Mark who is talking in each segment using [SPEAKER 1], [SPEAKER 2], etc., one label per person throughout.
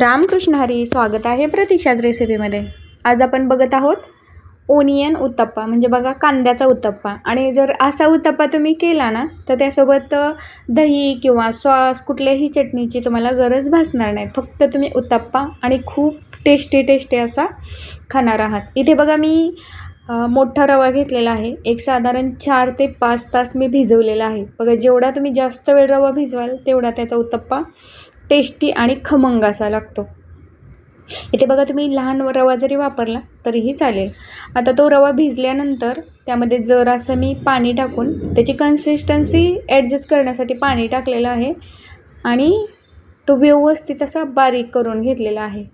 [SPEAKER 1] रामकृष्ण हरी स्वागत आहे प्रतीक्षाच रेसिपीमध्ये. आज आपण बघत आहोत ओनियन उत्तप्पा म्हणजे बघा कांद्याचा उत्तप्पा. आणि जर असा उत्तप्पा तुम्ही केला ना तर त्यासोबत दही किंवा सॉस कुठल्याही चटणीची तुम्हाला गरज भासणार नाही. फक्त तुम्ही उत्तप्पा आणि खूप टेस्टी टेस्टी असा खाणार आहात. इथे बघा मी मोठा रवा घेतलेला आहे. एक साधारण चार ते पाच तास मी भिजवलेला आहे. बघा जेवढा तुम्ही जास्त वेळ रवा भिजवाल तेवढा त्याचा उत्तप्पा टेस्टी आणि खमंग असा लागतो. इथे बघा तुम्ही लहान रवा जरी वापरला तरीही चालेल. आता तो रवा भिजल्यानंतर त्यामध्ये जरासं मी पाणी टाकून त्याची कन्सिस्टन्सी ॲडजस्ट करण्यासाठी पाणी टाकलेलं आहे आणि तो व्यवस्थित असा बारीक करून घेतलेला आहे.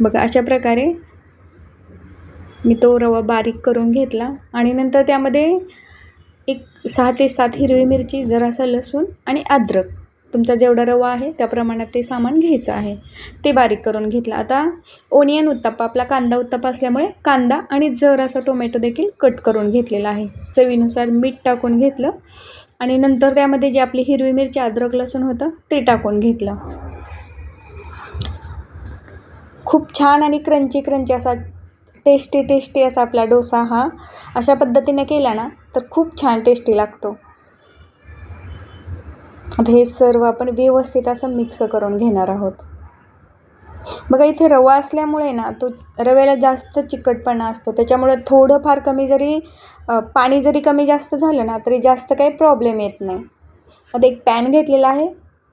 [SPEAKER 1] बघा अशा प्रकारे मी तो रवा बारीक करून घेतला आणि नंतर त्यामध्ये एक सहा ते सात हिरवी मिरची जरासा लसूण आणि अद्रक तुमचा जेवढा रवा आहे त्या प्रमाणात ते सामान घ्यायचं आहे. ते बारीक करून घेतलं. आता ओनियन उत्तप्पा आपला कांदा उत्तप्पा असल्यामुळे कांदा आणि जरासा टोमॅटो देखील कट करून घेतलेला आहे. चवीनुसार मीठ टाकून घेतलं आणि नंतर त्यामध्ये जी आपली हिरवी मिरची अद्रक लसूण होतं ते टाकून घेतलं. खूप छान आणि क्रंची क्रंची असा टेस्टी टेस्टी असा आपला डोसा हा अशा पद्धतीने केला ना तर खूप छान टेस्टी लागतो. आता हे सर्व आपण व्यवस्थित असं मिक्स करून घेणार आहोत. बघा इथे रवा असल्यामुळे ना तो रव्याला जास्त चिकटपणा असतो. त्याच्यामुळे थोडंफार कमी जरी पाणी जरी कमी जास्त झालं ना तरी जास्त काही प्रॉब्लेम येत नाही. आता एक पॅन घेतलेला आहे.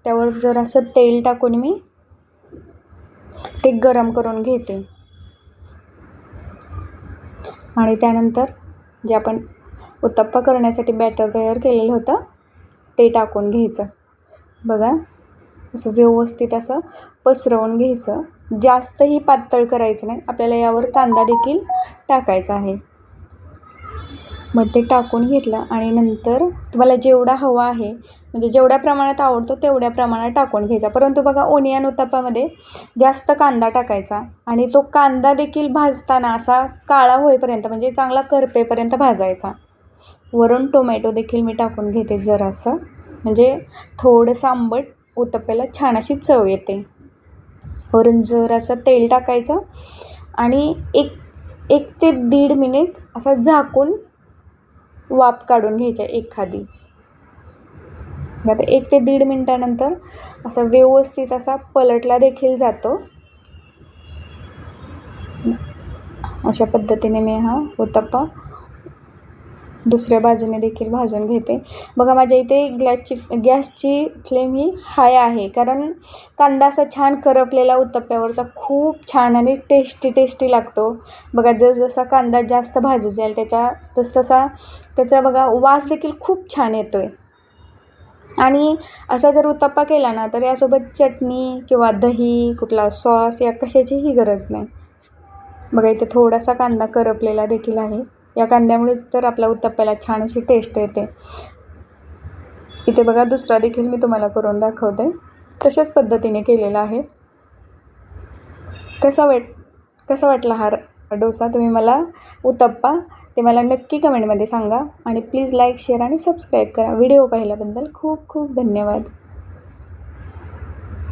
[SPEAKER 1] त्यावर जरासं तेल टाकून मी ते गरम करून घेते. आणि त्यानंतर जे आपण उत्तप्पा करण्यासाठी बॅटर तयार केलेलं होतं ते टाकून घ्यायचं. बघा असं व्यवस्थित असं पसरवून घ्यायचं. जास्तही पातळ करायचं नाही. आपल्याला यावर कांदा देखील टाकायचा आहे. मग ते टाकून घेतलं आणि नंतर तुम्हाला जेवढा हवा आहे म्हणजे जेवढ्या प्रमाणात आवडतो तेवढ्या प्रमाणात टाकून घ्यायचा. परंतु बघा ओनियन उत्तप्पामध्ये जास्त कांदा टाकायचा आणि तो कांदा देखील भाजताना असा काळा होईपर्यंत म्हणजे चांगला करपेपर्यंत भाजायचा. वरून टोमॅटो देखील मी टाकून घेते जरासं. म्हणजे थोडंसं आंबट उत्तप्प्याला छान अशी चव येते. वरून जरासं तेल टाकायचं आणि एक एक ते दीड मिनिट असा झाकून वाफ काढून घ्यायचा एखादी. आता एक ते दीड मिनटानंतर असा व्यवस्थित असा पलटला देखील जातो. अशा पद्धतीने मी हा उत्तप्पा दुसऱ्या बाजूने देखील भाजून घेते. बघा माझ्या इथे ग्लॅसची गॅसची फ्लेम ही हाय आहे. कारण कांदा असा छान करपलेला उत्तप्प्यावरचा खूप छान आणि टेस्टी टेस्टी लागतो. बघा जसजसा कांदा जास्त भाजत जाईल त्याच्या तसतसा त्याचा बघा वास देखील खूप छान येतो आहे आणि असा जर उत्तप्पा केला ना तर यासोबत चटणी किंवा दही कुठला सॉस या कशाचीही गरज नाही. बघा इथे थोडासा कांदा करपलेला देखील आहे. या कांद्यामुळे तर आपल्या उत्तप्प्याला छान अशी टेस्ट येते. इथे बघा दुसरा देखील मी तुम्हाला करून दाखवते. तशाच पद्धतीने केलेला आहे. कसा वाट कसा वाटला हा डोसा? तुम्ही मला उत्तप्पा ते मला नक्की कमेंटमध्ये सांगा. आणि प्लीज लाईक शेअर आणि सबस्क्राईब करा. व्हिडिओ पाहिल्याबद्दल खूप खूप धन्यवाद.